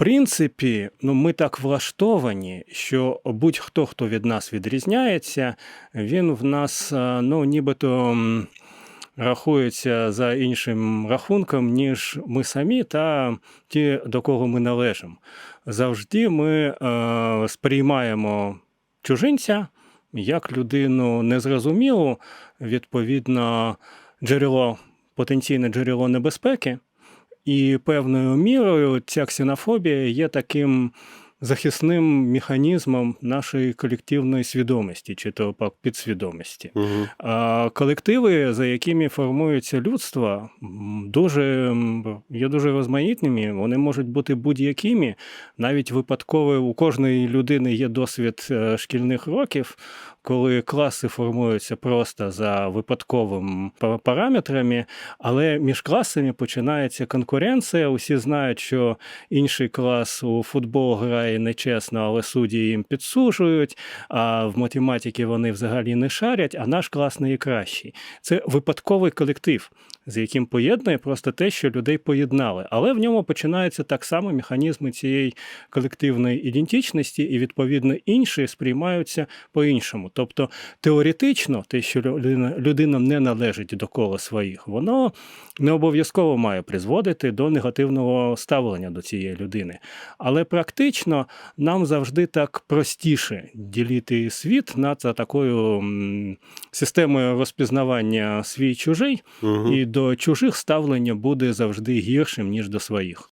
принципі, ну, ми так влаштовані, що будь-хто, хто від нас відрізняється, він в нас е, ну, нібито рахується за іншим рахунком, ніж ми самі та ті, до кого ми належимо. Завжди ми е, сприймаємо чужинця як людину незрозумілу, відповідно, джерело, потенційне джерело небезпеки. І певною мірою ця ксенофобія є таким захисним механізмом нашої колективної свідомості, чи то підсвідомості. Угу. А колективи, за якими формується людство, дуже є дуже розмаїтними. Вони можуть бути будь-якими. Навіть випадково у кожної людини є досвід е, шкільних років, коли класи формуються просто за випадковими пара- параметрами, але між класами починається конкуренція. Усі знають, що інший клас у футбол грає нечесно, але судді їм підсужують. А в математиці вони взагалі не шарять, а наш клас найкращий. Це випадковий колектив, з яким поєднує просто те, що людей поєднали. Але в ньому починаються так само механізми цієї колективної ідентичності, і відповідно інші сприймаються по-іншому. Тобто теоретично, те, що людина, людина не належить до кола своїх, воно не обов'язково має призводити до негативного ставлення до цієї людини. Але практично нам завжди так простіше ділити світ над такою системою розпізнавання свій чужий, Угу. і до чужих ставлення буде завжди гіршим, ніж до своїх.